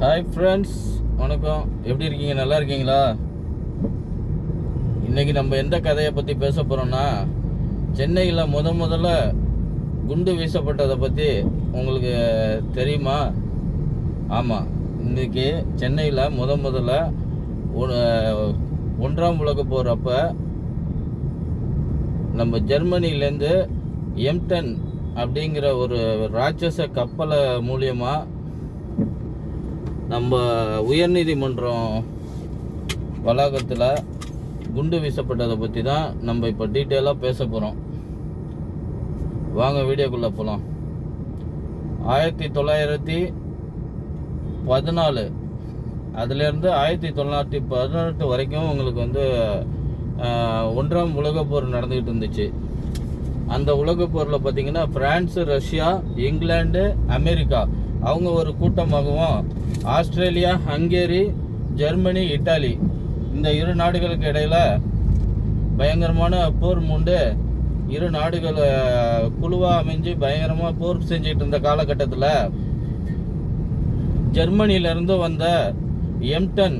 Hi friends வணக்கம். எப்படி இருக்கீங்க? நல்லா இருக்கீங்களா? இன்னைக்கு நம்ம எந்த கதையை பற்றி பேச போகிறோம்னா சென்னையில் முத முதல்ல குண்டு வீசப்பட்டதை பற்றி உங்களுக்கு தெரியுமா? ஆமாம் இன்னைக்கு சென்னையில் முத முதல்ல ஒ- ஒன்றாம் உலக போகிறப்ப நம்ம ஜெர்மனிலேருந்து எம்டன் அப்படிங்கிற ஒரு ராட்சச கப்பலை மூலியமாக நம்ம உயர்நீதிமன்றம் வளாகத்தில் குண்டு வீசப்பட்டதை பற்றி தான் நம்ம இப்போ டீட்டெயிலாக பேச போகிறோம் வாங்க வீடியோக்குள்ளே போகலாம் ஆயிரத்தி தொள்ளாயிரத்தி பதினாலு. அதுலேருந்து ஆயிரத்தி தொள்ளாயிரத்தி பதினெட்டு வரைக்கும் உங்களுக்கு வந்து ஒன்றாம் உலகப்போர் நடந்துக்கிட்டு இருந்துச்சு. அந்த உலகப்போரில் பார்த்தீங்கன்னா ஃப்ரான்ஸு ரஷ்யா இங்கிலாண்டு அமெரிக்கா அவங்க ஒரு கூட்டமாகவும் ஆஸ்திரேலியா ஹங்கேரி ஜெர்மனி இட்டாலி. இந்த இரு நாடுகளுக்கு இடையில் பயங்கரமான போர் மூண்டு இரு நாடுகள் குழுவாக அமைஞ்சு பயங்கரமாக போர் செஞ்சுட்டு இருந்த காலகட்டத்தில் ஜெர்மனியிலேருந்து வந்த எம்டன்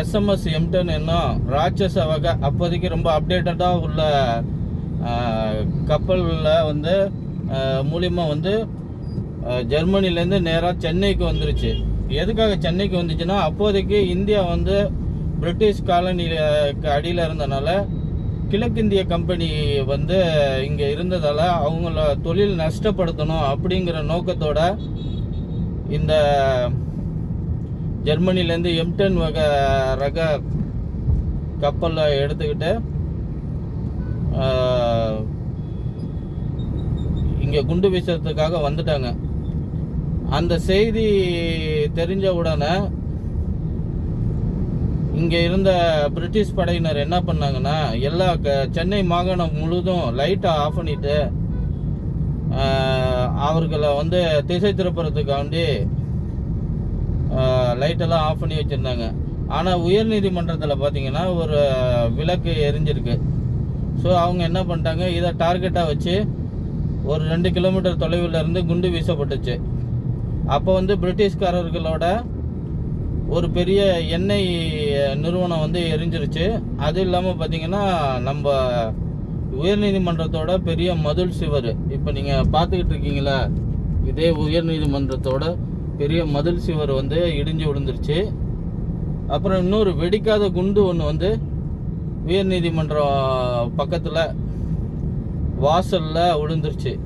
எஸ்எம்எஸ் எம்டன் என்னும் ராட்சச வகை அப்போதைக்கு ரொம்ப அப்டேட்டடாக உள்ள கப்பலில் வந்து மூலியமாக வந்து ஜெர்மனிலேருந்து நேராக சென்னைக்கு வந்துருச்சு. எதுக்காக சென்னைக்கு வந்துச்சுன்னா அப்போதைக்கு இந்தியா வந்து பிரிட்டிஷ் காலனிக்கு அடியில் இருந்தனால கிழக்கிந்திய கம்பெனி வந்து இங்கே இருந்ததால் அவங்கள தொழில் நஷ்டப்படுத்தணும் அப்படிங்கிற நோக்கத்தோட இந்த ஜெர்மனிலேருந்து எம்டன் வகை ரக கப்பலை எடுத்துக்கிட்டு இங்கே குண்டு வீசுறதுக்காக வந்துட்டாங்க. அந்த செய்தி தெரிஞ்ச உடனே இங்கே இருந்த பிரிட்டிஷ் படையினர் என்ன பண்ணாங்கன்னா எல்லா க சென்னை மாகாணம் முழுதும் லைட்டை ஆஃப் பண்ணிட்டு அவர்களை வந்து திசை திருப்புறதுக்காண்டி லைட்டெல்லாம் ஆஃப் பண்ணி வச்சுருந்தாங்க. ஆனால் உயர்நீதிமன்றத்தில் பார்த்தீங்கன்னா ஒரு விளக்கு எரிஞ்சிருக்கு. ஸோ அவங்க என்ன பண்ணிட்டாங்க இதை டார்கெட்டாக வச்சு ஒரு ரெண்டு கிலோமீட்டர் தொலைவில் இருந்து குண்டு வீசப்பட்டுச்சு. அப்போ வந்து பிரிட்டிஷ்காரர்களோட ஒரு பெரிய எண்ணெய் நிறுவனம் வந்து எரிஞ்சிருச்சு. அது இல்லாமல் பார்த்தீங்கன்னா நம்ம உயர்நீதிமன்றத்தோட பெரிய மதுள் சுவர். இப்போ நீங்கள் பார்த்துக்கிட்டு இருக்கீங்களா? இதே உயர்நீதிமன்றத்தோட பெரிய மதில் சுவர் வந்து இடிஞ்சு விழுந்துருச்சு. அப்புறம் இன்னொரு வெடிக்காத குண்டு ஒன்று வந்து உயர்நீதிமன்றம் பக்கத்தில் வாசலில் விழுந்துருச்சு.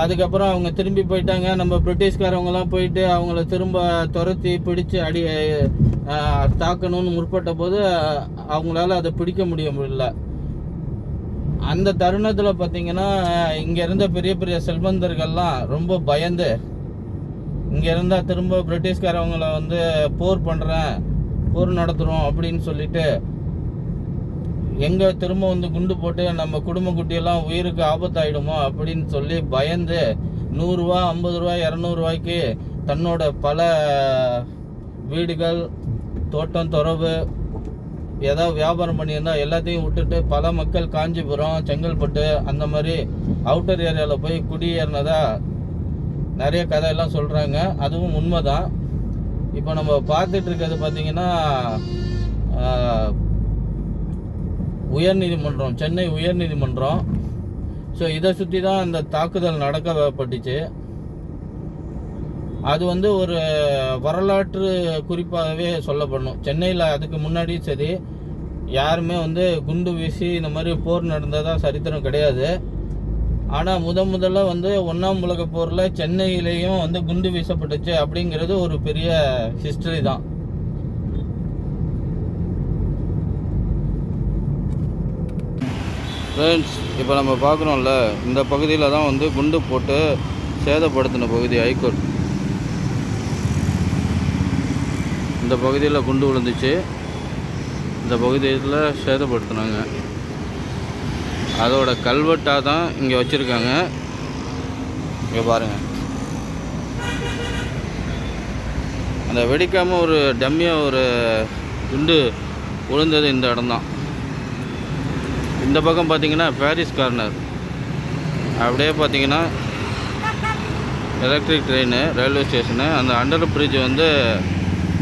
அதுக்கப்புறம் அவங்க திரும்பி போயிட்டாங்க. நம்ம பிரிட்டிஷ்காரவங்கலாம் போயிட்டு அவங்கள திரும்ப துரத்தி பிடிச்சு அடி தாக்கணும்னு முற்பட்ட போது அவங்களால அதை பிடிக்க முடிய முடியல அந்த தருணத்தில் பார்த்தீங்கன்னா இங்கே இருந்த பெரிய பெரிய செல்வந்தர்கள்லாம் ரொம்ப பயந்து இங்கே இருந்தால் திரும்ப பிரிட்டிஷ்காரவங்களை வந்து போர் பண்ணுறேன் போர் நடத்துகிறோம் அப்படின்னு சொல்லிட்டு எங்கே திரும்ப வந்து குண்டு போட்டு நம்ம குடும்ப குட்டியெல்லாம் உயிருக்கு ஆபத்தாயிடுமோ அப்படின்னு சொல்லி பயந்து நூறுரூவா ஐம்பது ரூபா இரநூறுவாய்க்கு தன்னோட பல வீடுகள் தோட்டம் துறவு ஏதாவது வியாபாரம் பண்ணியிருந்தா எல்லாத்தையும் விட்டுட்டு பல மக்கள் காஞ்சிபுரம் செங்கல்பட்டு அந்த மாதிரி அவுட்டர் ஏரியாவில் போய் குடியேறினதா நிறைய கதையெல்லாம் சொல்கிறாங்க அதுவும் உண்மைதான். இப்போ நம்ம பார்த்துட்டு இருக்கிறது உயர்நீதிமன்றம் சென்னை உயர்நீதிமன்றம். ஸோ இதை சுற்றி தான் அந்த தாக்குதல் நடக்கப்பட்டுச்சு அது வந்து ஒரு வரலாற்று குறிப்பாகவே சொல்லப்படணும். சென்னையில் அதுக்கு முன்னாடியும் சரி யாருமே வந்து குண்டு வீசி இந்த மாதிரி போர் நடந்ததாக சரித்திரம் கிடையாது. ஆனால் முத முதல்ல வந்து ஒன்றாம் உலக போரில் சென்னையிலேயும் வந்து குண்டு வீசப்பட்டுச்சு அப்படிங்கிறது ஒரு பெரிய ஹிஸ்டரி தான். ஃப்ரெண்ட்ஸ் இப்போ நம்ம பார்க்குறோம்ல இந்த பகுதியில் தான் வந்து குண்டு போட்டு சேதப்படுத்தின பகுதி ஹைகோர்ட் இந்த பகுதியில் குண்டு விழுந்துச்சு. இந்த பகுதியில் சேதப்படுத்தினாங்க. அதோட கல்வெட்டாக தான் இங்கே வச்சுருக்காங்க. இங்கே பாருங்கள் அந்த வெடிக்காமல் ஒரு டம்மியாக ஒரு குண்டு விழுந்தது இந்த இடம்தான். இந்த பக்கம் பார்த்தீங்கன்னா பாரிஸ் கார்னர். அப்படியே பார்த்தீங்கன்னா எலக்ட்ரிக் ட்ரெயின் ரயில்வே ஸ்டேஷனு அந்த அண்டர் பிரிட்ஜ் வந்து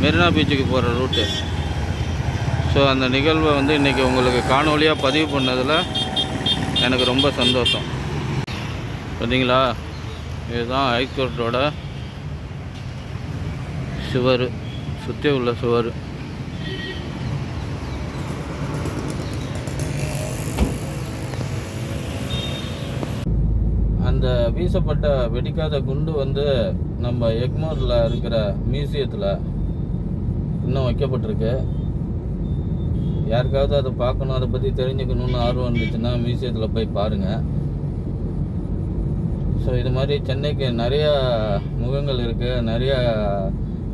மெரினா பீச்சுக்கு போகிற ரூட்டு ஸோ அந்த நிகழ்வை வந்து இன்றைக்கி உங்களுக்கு காணொலியாக பதிவு பண்ணதில் எனக்கு ரொம்ப சந்தோஷம். பார்த்தீங்களா? இதுதான் ஹைகோர்ட்டோட சுவர். சுற்றி உள்ள சுவர். அந்த வீசப்பட்ட வெடிக்காத குண்டு வந்து நம்ம எக்மோரில் இருக்கிற மியூசியத்தில் இன்னும் வைக்கப்பட்டிருக்கு. யாருக்காவது அதை பார்க்கணும் அதை பற்றி தெரிஞ்சுக்கணும்னு ஆர்வம் இருந்துச்சுன்னா மியூசியத்தில் போய் பாருங்கள் ஸோ இது மாதிரி சென்னைக்கு நிறையா முகங்கள் இருக்குது நிறையா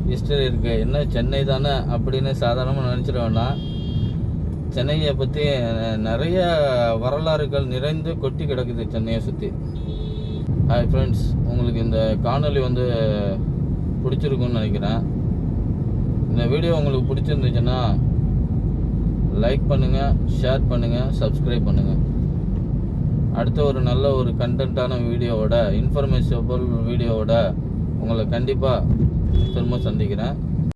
ஹிஸ்டரி இருக்குது என்ன சென்னை தானே அப்படின்னு சாதாரணமாக நினச்சிட வேண்டாம் சென்னையை பற்றி நிறைய வரலாறுகள் நிறைந்து கொட்டி கிடக்குது சென்னையை சுற்றி ஹாய் ஃப்ரெண்ட்ஸ் உங்களுக்கு இந்த காணொலி வந்து பிடிச்சிருக்குன்னு நினைக்கிறேன். இந்த வீடியோ உங்களுக்கு பிடிச்சிருந்துச்சுன்னா லைக் பண்ணுங்கள் ஷேர் பண்ணுங்கள் சப்ஸ்கிரைப் பண்ணுங்கள் அடுத்த ஒரு நல்ல ஒரு கண்டென்ட்டான வீடியோவோட இன்ஃபர்மேஷபிள் வீடியோவோட உங்களை கண்டிப்பாக திரும்ப சந்திக்கிறேன்.